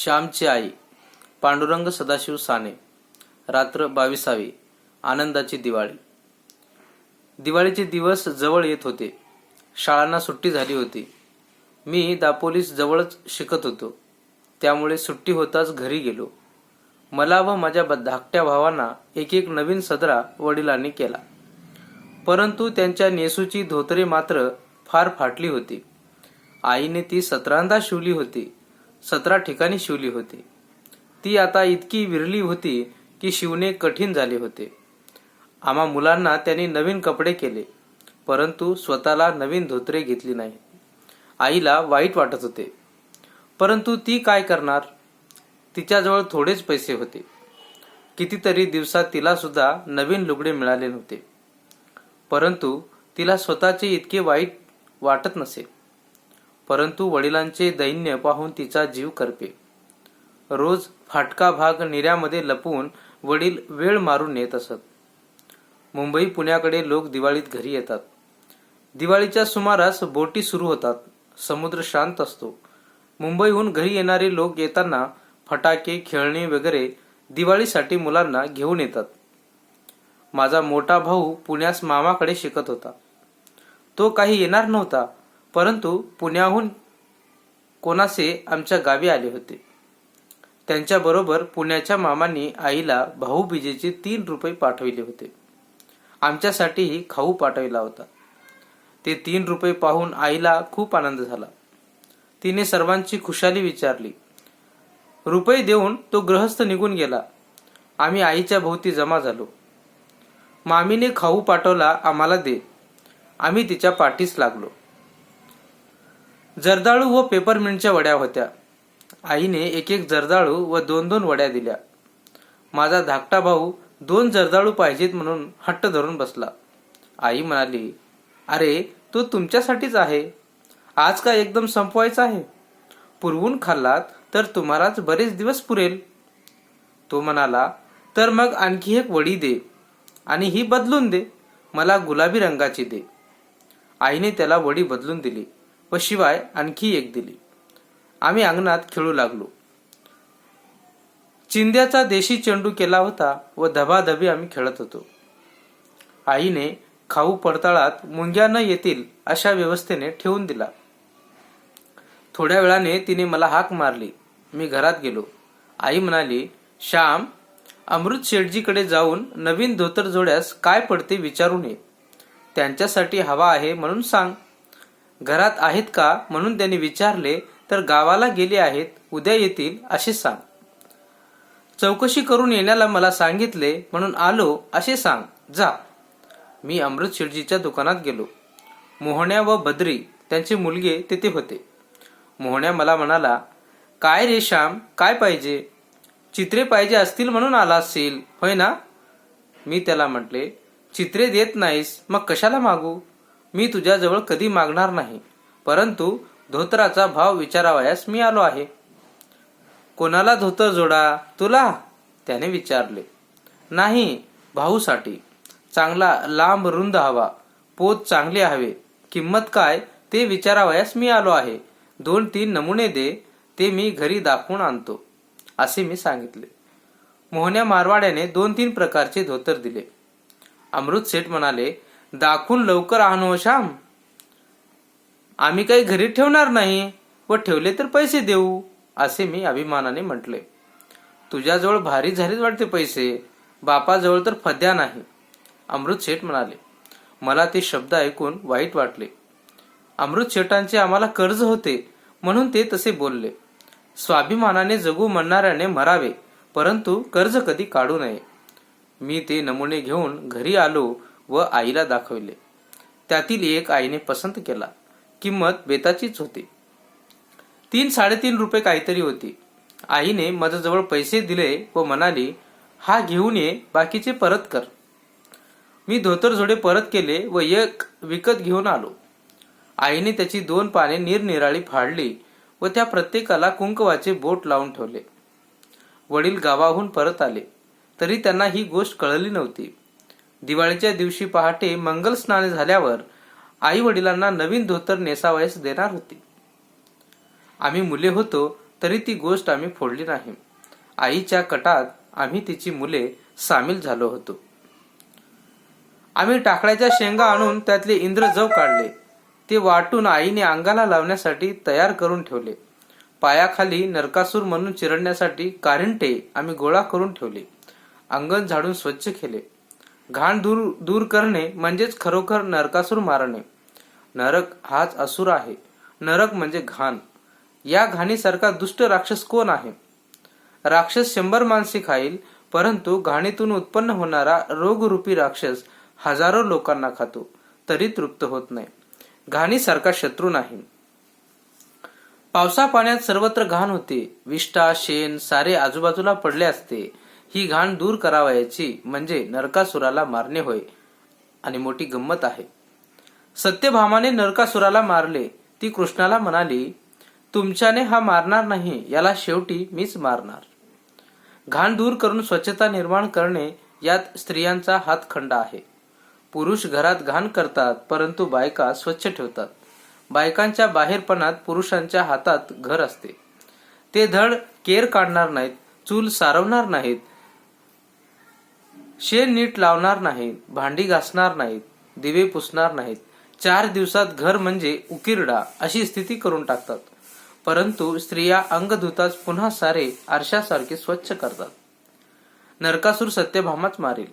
श्यामची आई पांडुरंग सदाशिव साने रात्र बावीसावी आनंदाची दिवाळी. दिवाळीचे दिवस जवळ येत होते. शाळांना सुट्टी झाली होती. मी दापोलीस जवळच शिकत होतो. त्यामुळे सुट्टी होताच घरी गेलो. मला व माझ्या ब- धाकट्या भावांना एक एक नवीन सदरा वडिलांनी केला. परंतु त्यांच्या नेसूची धोतरे मात्र फार फाटली होती. आईने ती सतरांदा शिवली होती. सतरा ठिकाणी शिवली होती. ती आता इतकी विरली होती की शिवणे कठीण झाले होते. आम्हा मुलांना त्यांनी नवीन कपडे केले परंतु स्वतःला नवीन धोतरे घेतली नाही. आईला वाईट वाटत होते. परंतु ती काय करणार? तिच्याजवळ थोडेच पैसे होते. कितीतरी दिवसात तिला सुद्धा नवीन लुगडे मिळाले नव्हते. परंतु तिला स्वतःचे इतके वाईट वाटत नसे. परंतु वडिलांचे दैन्य पाहून तिचा जीव करपे. रोज फाटका भाग निऱ्यामध्ये लपवून वडील वेळ मारून येत असत. मुंबई पुण्याकडे लोक दिवाळीत घरी येतात. दिवाळीच्या सुमारास बोटी सुरू होतात. समुद्र शांत असतो. मुंबईहून घरी येणारे लोक येताना फटाके खेळणे वगैरे दिवाळीसाठी मुलांना घेऊन येतात. माझा मोठा भाऊ पुण्यास मामाकडे शिकत होता. तो काही येणार नव्हता. परंतु पुण्याहून कोणासे आमच्या गावी आले होते. त्यांच्याबरोबर पुण्याच्या मामांनी आईला भाऊबीजेचे तीन रुपये पाठविले होते. आमच्यासाठीही खाऊ पाठविला होता. ते तीन रुपये पाहून आईला खूप आनंद झाला. तिने सर्वांची खुशाली विचारली. रुपये देऊन तो गृहस्थ निघून गेला. आम्ही आईच्या भोवती जमा झालो. मामीने खाऊ पाठवला आम्हाला दे. आम्ही तिच्या पाठीस लागलो. जर्दाळू व पेपरमिंटच्या वड्या होत्या. आईने एक एक जर्दाळू व दोन दोन वड्या दिल्या. माझा धाकटा भाऊ दोन जर्दाळू पाहिजेत म्हणून हट्ट धरून बसला. आई म्हणाली अरे तो तुमच्यासाठीच आहे. आज का एकदम संपवायचा आहे? पुरवून खाल्लात तर तुम्हालाच बरेच दिवस पुरेल. तो म्हणाला तर मग आणखी एक वडी दे आणि ही बदलून दे. मला गुलाबी रंगाची दे. आईने त्याला वडी बदलून दिली. व शिवाय आणखी एक दिली. आम्ही अंगणात खेळू लागलो. चिंद्याचा देशी चेंडू केला होता व धबाधबी आम्ही खेळत होतो. आईने खाऊ पडताळात मुंग्या न येतील अशा व्यवस्थेने ठेवून दिला. थोड्या वेळाने तिने मला हाक मारली. मी घरात गेलो. आई म्हणाली श्याम अमृत शेठजीकडे जाऊन नवीन धोतर जोड्यास काय पडते विचारून ये. त्यांच्यासाठी हवा आहे म्हणून सांग. घरात आहेत का म्हणून त्यांनी विचारले तर गावाला गेले आहेत उद्या येतील असे सांग. चौकशी करून येण्याला मला सांगितले म्हणून आलो असे सांग. जा. मी अमृत शेठजीच्या दुकानात गेलो. मोहण्या व बद्री त्यांचे मुलगे तेथे होते. मोहण्या मला म्हणाला काय रे श्याम काय पाहिजे? चित्रे पाहिजे असतील म्हणून आला असेल होय ना? मी त्याला म्हटले चित्रे देत नाहीस मग कशाला मागू? मी तुझ्याजवळ कधी मागणार नाही. परंतु धोतराचा भाव विचारावयास मी आलो आहे. कोणाला धोतर जोडा? तुला? त्याने विचारले. नाही भाऊसाठी. चांगला लांब रुंद हवा. पोत चांगले हवे. किंमत काय? ते विचारावयास मी आलो आहे. दोन तीन नमुने दे. ते मी घरी दाखवून आणतो. असे मी सांगितले. मोहन्या मारवाड्याने दोन तीन प्रकारचे धोतर दिले. अमृत सेठ म्हणाले दाखवून लवकर आणू हो श्याम. आम्ही काही घरी ठेवणार नाही व ठेवले तर पैसे देऊ असे मी अभिमानाने म्हटले. तुझ्याजवळ भारी झालेच वाटते पैसे बापाजवळ तर फद्या नाही अमृत शेठ म्हणाले. मला ते शब्द ऐकून वाईट वाटले. अमृत शेठांचे आम्हाला कर्ज होते म्हणून ते तसे बोलले. स्वाभिमानाने जगू म्हणणाऱ्याने मरावे परंतु कर्ज कधी काढू नये. मी ते नमुने घेऊन घरी आलो व आईला दाखवले. त्यातील एक आईने पसंत केला. किंमत बेताचीच होती. तीन साडेतीन रुपये काहीतरी होती. आईने माझ्याजवळ पैसे दिले व म्हणाली हा घेऊन ये बाकीचे परत कर. मी धोतर जोडे परत केले व एक विकत घेऊन आलो. आईने त्याची दोन पाने निरनिराळी फाडली व त्या प्रत्येकाला कुंकवाचे बोट लावून ठेवले. वडील गावाहून परत आले. तरी त्यांना ही गोष्ट कळली नव्हती. दिवाळीच्या दिवशी पहाटे मंगल स्नान झाल्यावर आई वडिलांना नवीन धोतर नेसावयास देणार होती. आम्ही मुले होतो तरी ती गोष्ट आम्ही फोडली नाही. आईच्या कटात आम्ही तिची मुले सामील झालो होतो. आम्ही टाकळ्याच्या शेंगा आणून त्यातले इंद्रजव काढले. ते वाटून आईने अंगाला लावण्यासाठी तयार करून ठेवले. पायाखाली नरकासूर म्हणून चिरडण्यासाठी कारिंटे आम्ही गोळा करून ठेवले. अंगण झाडून स्वच्छ केले. घाण दूर दूर करणे म्हणजेच खरोखर नरकासूर मारणे. नरक हाच असुर आहे. नरक म्हणजे घाण. या घाणीसारखा दुष्ट राक्षस कोण आहे? राक्षस शंभर माणसे खाईल परंतु घाणीतून उत्पन्न होणारा रोगरूपी राक्षस हजारो लोकांना खातो तरी तृप्त होत नाही. घाणीसारखा शत्रू नाही. पावसा पाण्यात सर्वत्र घाण होते. विष्ठा शेण सारे आजूबाजूला पडले असते. ही घाण दूर करावयाची म्हणजे नरकासुराला मारणे होय. आणि मोठी गंमत आहे. सत्यभामाने नरकासुराला मारले. ती कृष्णाला म्हणाली तुमच्याने हा मारणार नाही याला शेवटी मीच मारणार. घाण दूर करून स्वच्छता निर्माण करणे यात स्त्रियांचा हातखंडा आहे. पुरुष घरात घाण करतात परंतु बायका स्वच्छ ठेवतात. बायकांच्या बाहेरपणात पुरुषांच्या हातात घर असते. ते धड केर काढणार नाहीत चूल सारवणार नाहीत शेण नीट लावणार नाहीत भांडी घासणार नाहीत दिवे पुसणार नाहीत. चार दिवसात घर म्हणजे उकिरडा अशी स्थिती करून टाकतात. परंतु स्त्रिया अंग धुताच पुन्हा सारे आरशासारखे स्वच्छ करतात. नरकासूर सत्यभामाच मारेल.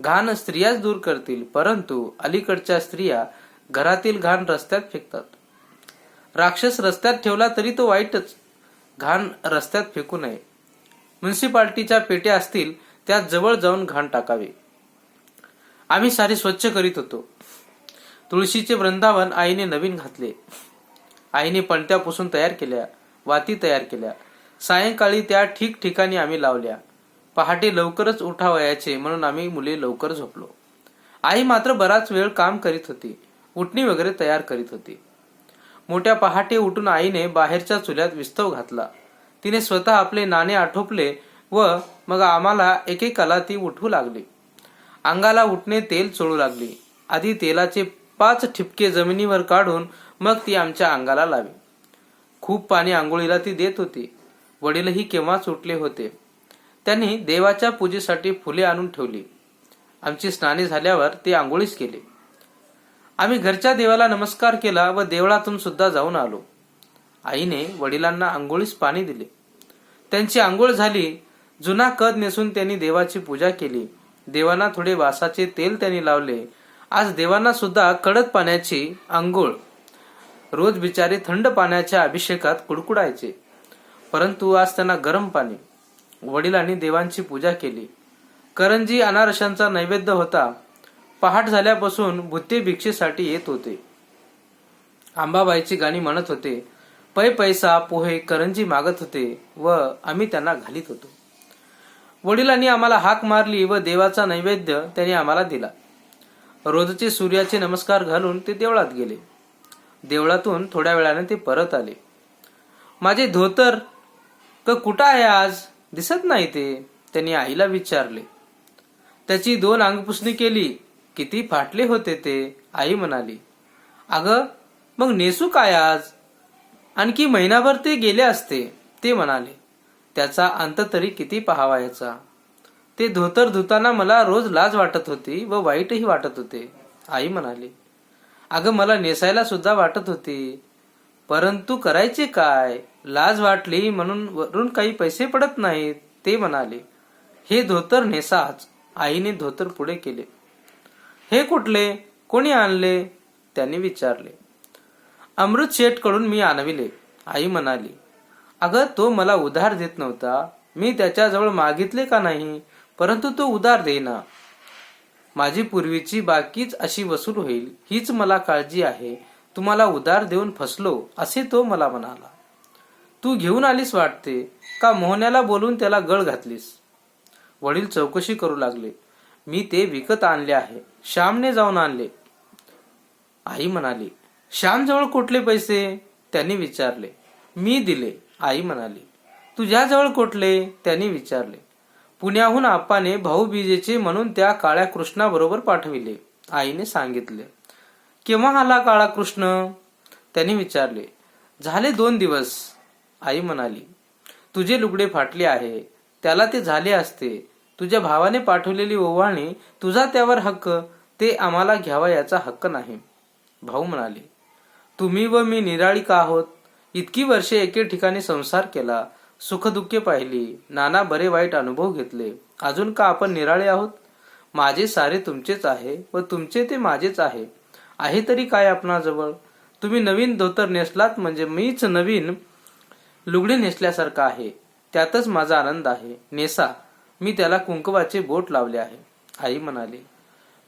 घाण स्त्रियाच दूर करतील परंतु अलीकडच्या स्त्रिया घरातील घाण रस्त्यात फेकतात. राक्षस रस्त्यात ठेवला तरी तो वाईटच. घाण रस्त्यात फेकू नये. म्युन्सिपाल्टीच्या पेट्या असतील त्यात जवळ जाऊन घाण टाकावे. आम्ही सारे स्वच्छ करीत होतो. तुळशीचे वृंदावन आईने नवीन घातले. आईने पणत्या पुसून तयार केल्या वाती तयार केल्या. सायंकाळी त्या ठिकठिकाणी आम्ही लावल्या. पहाटे लवकरच उठावयाचे म्हणून आम्ही मुले लवकर झोपलो. आई मात्र बराच वेळ काम करीत होती. उठणी वगैरे तयार करीत होती. मोठ्या पहाटे उठून आईने बाहेरच्या चुल्यात विस्तव घातला. तिने स्वतः आपले नाणे आटोपले व मग आम्हाला एकेकाला ती उठू लागली. अंगाला उठणे तेल चोळू लागली. आधी तेलाचे पाच ठिपके जमिनीवर काढून मग ती आमच्या अंगाला लावी. खूप पाणी आंघोळीला ती देत होती. वडीलही केव्हाच उठले होते. त्यांनी देवाच्या पूजेसाठी फुले आणून ठेवली. आमची स्नाने झाल्यावर ते आंघोळीच केले. आम्ही घरच्या देवाला नमस्कार केला व देवळातून सुद्धा जाऊन आलो. आईने वडिलांना आंघोळीस पाणी दिले. त्यांची आंघोळ झाली जुना कद नेसून त्यांनी देवाची पूजा केली. देवांना थोडे वासाचे तेल त्यांनी लावले. आज देवांना सुद्धा कडक पाण्याची आंघोळ रोज बिचारे थंड पाण्याच्या अभिषेकात कुडकुडायचे. परंतु आज त्यांना गरम पाणी वडिलांनी देवांची पूजा केली. करंजी अनारशांचा नैवेद्य होता. पहाट झाल्यापासून भुते भिक्षेसाठी येत होते. आंबाबाईची गाणी म्हणत होते पै पैसा पोहे करंजी मागत होते व आम्ही त्यांना घालीत होतो. वडिलांनी आम्हाला हाक मारली व देवाचा नैवेद्य त्यांनी आम्हाला दिला. रोजचे सूर्याचे नमस्कार घालून ते देवळात गेले. देवळातून थोड्या वेळाने ते परत आले. माझे धोतर क कुठं आहे आज? दिसत नाही ते त्यांनी आईला विचारले. त्याची दोन अंगपुसणी केली. किती फाटले होते ते आई म्हणाली. अगं मग नेसू काय आज? आणखी महिनाभर ते गेले असते ते म्हणाले. त्याचा अंत तरी किती पहावायचा? ते धोतर धुताना मला रोज लाज वाटत होती व वाईटही वाटत होते. आई म्हणाली अगं मला नेसायला सुद्धा वाटत होती. परंतु करायचे काय? लाज वाटली म्हणून वरून काही पैसे पडत नाहीत. ते म्हणाले हे धोतर नेसाच आईने धोतर पुढे केले. हे कुठले? कोणी आणले? त्यांनी विचारले. अमृत शेठकडून मी आणविले. आई म्हणाली अगं तो मला उधार देत नव्हता. मी त्याच्याजवळ मागितले का नाही? परंतु तो उधार देईना. माझी पूर्वीची बाकीच अशी वसूल होईल हीच मला काळजी आहे. तुम्हाला उधार देऊन फसलो असे तो मला म्हणाला. तू घेऊन आलीस वाटते का मोहन्याला बोलून त्याला गळ घातलीस? वडील चौकशी करू लागले. मी ते विकत आणले आहे. श्यामने जाऊन आणले. आई म्हणाली श्यामजवळ कुठले पैसे? त्यांनी विचारले. मी दिले. आई म्हणाली तुझ्याजवळ कुठले? त्यांनी विचारले. पुण्याहून आप्पाने भाऊबीजेचे म्हणून त्या काळ्या कृष्णाबरोबर पाठविले आईने सांगितले. केव्हा आला काळा कृष्ण? त्यांनी विचारले. झाले दोन दिवस आई म्हणाली. तुझे लुगडे फाटले आहे त्याला ते झाले असते. तुझ्या भावाने पाठवलेली ओवाळणी तुझा त्यावर हक्क ते आम्हाला घ्यावा याचा हक्क नाही भाऊ म्हणाले. तुम्ही व मी निराळी का आहोत. इतकी वर्षे एके ठिकाणी संसार केला सुखदुःखे पाहिली नाना बरे वाईट अनुभव घेतले. अजून का आपण निराळे आहोत? माझे सारे तुमचेच आहे व तुमचे ते माझेच आहे. आहे तरी काय आपणाजवळ? तुम्ही नवीन धोतर नेसलात म्हणजे मीच नवीन लुगडे नेसल्यासारखा आहे. त्यातच माझा आनंद आहे. नेसा मी त्याला कुंकवाचे बोट लावले आहे. आई म्हणाली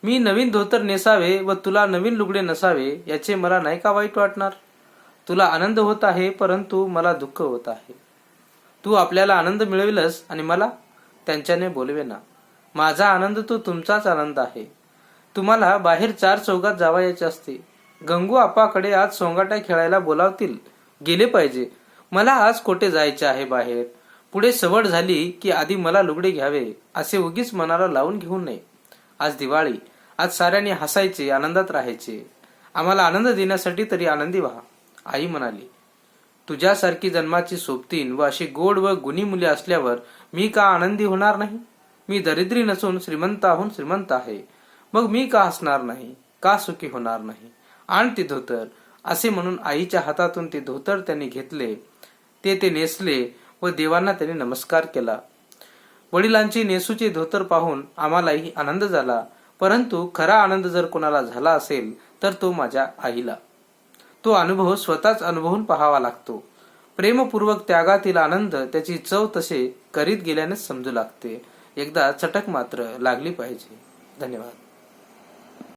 मी नवीन धोतर नेसावे व तुला नवीन लुगडे नसावे याचे मला नाही का वाईट वाटणार? तुला आनंद होत आहे परंतु मला दुःख होत आहे. तू आपल्याला आनंद मिळविलस आणि मला त्यांच्याने बोलवेना. माझा आनंद तो तुमचाच आनंद आहे. तुम्हाला बाहेर चार चौकात जावायचे असते. गंगू आपाकडे आज सोंगाट्या खेळायला बोलावतील. गेले पाहिजे. मला आज कोठे जायचे आहे बाहेर? पुढे सवड झाली की आधी मला लुगडे घ्यावे असे उगीच मनाला लावून घेऊ नये. आज दिवाळी. आज साऱ्यांनी हसायचे आनंदात राहायचे. आम्हाला आनंद देण्यासाठी तरी आनंदी व्हा. आई म्हणाली तुझ्यासारखी जन्माची सोबतीन व अशी गोड व गुणी मुले असल्यावर मी का आनंदी होणार नाही? मी दरिद्री नसून श्रीमंताहून श्रीमंत आहे. मग मी का हसणार नाही? का सुखी होणार नाही? आण ती धोतर. असे म्हणून आईच्या हातातून ते धोतर त्यांनी घेतले. ते ते नेसले व देवांना त्यांनी नमस्कार केला. वडिलांची नेसूचे धोतर पाहून आम्हालाही आनंद झाला. परंतु खरा आनंद जर कोणाला झाला असेल तर तो माझ्या आईला. तो अनुभव स्वतःच अनुभवून पाहावा लागतो. प्रेमपूर्वक त्यागातील आनंद त्याची चव तसे करीत गेल्यानेच समजू लागते. एकदा चटक मात्र लागली पाहिजे. धन्यवाद.